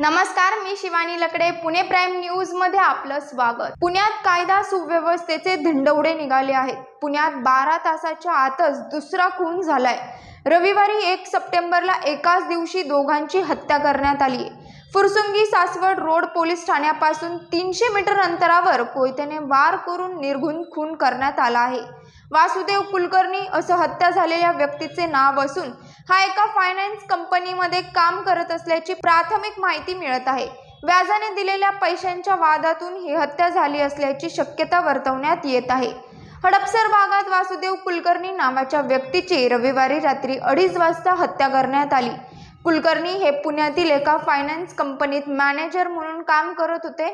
नमस्कार मी शिवानी लकडे. पुणे प्राईम न्यूजमध्ये आपलं स्वागत. पुण्यात कायदा सुव्यवस्थेचे धिंडवडे निघाले आहेत. पुण्यात बारा तासाच्या आतच दुसरा खून झालाय. रविवारी एक सप्टेंबरला एकाच दिवशी दोघांची हत्या करण्यात आली आहे. फुरसुंगी सासवड रोड पोलीस ठाण्यापासून तीनशे मीटर अंतरावर कोयत्याने वार करून निर्घुन खून करण्यात आला आहे. वासुदेव कुलकर्णी असं हत्या झालेल्या व्यक्तीचे नाव असून हा एका फायनान्स कंपनीमध्ये काम करत असल्याची प्राथमिक माहिती मिळत आहे. व्याजाने दिलेल्या पैशांच्या वादातून ही हत्या झाली असल्याची शक्यता वर्तवण्यात येत आहे. हडपसर भागात वासुदेव कुलकर्णी नावाच्या व्यक्तीची रविवारी रात्री अडीच वाजता हत्या करण्यात आली. कुलकर्णी हे पुण्यातील एका फायनान्स कंपनीत मॅनेजर म्हणून काम करत होते.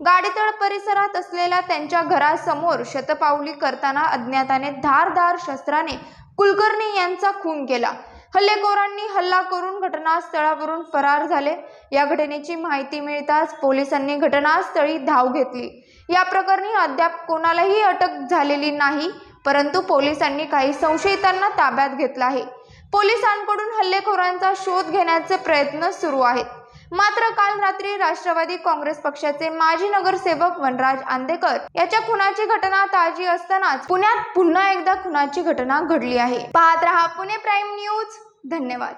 गाडीतळ परिसरात असलेल्या त्यांच्या घरासमोर शतपावली करताना अज्ञाताने धारधार शस्त्राने कुलकर्णी यांचा खून केला. हल्लेखोरांनी हल्ला करून घटनास्थळावरून फरार झाले. या घटनेची माहिती मिळताच पोलिसांनी घटनास्थळी धाव घेतली. या प्रकरणी अद्याप कोणालाही अटक झालेली नाही परंतु पोलिसांनी काही संशयितांना ताब्यात घेतलं आहे. पोलिसांकडून हल्लेखोरांचा शोध घेण्याचे प्रयत्न सुरू आहेत. मात्र काल रात्री राष्ट्रवादी काँग्रेस पक्षाचे माजी नगरसेवक वनराज आंदेकर याच्या खुनाची घटना ताजी असतानाच पुण्यात पुन्हा एकदा खुनाची घटना घडली आहे. पाहत रहा पुणे प्राईम न्यूज. धन्यवाद.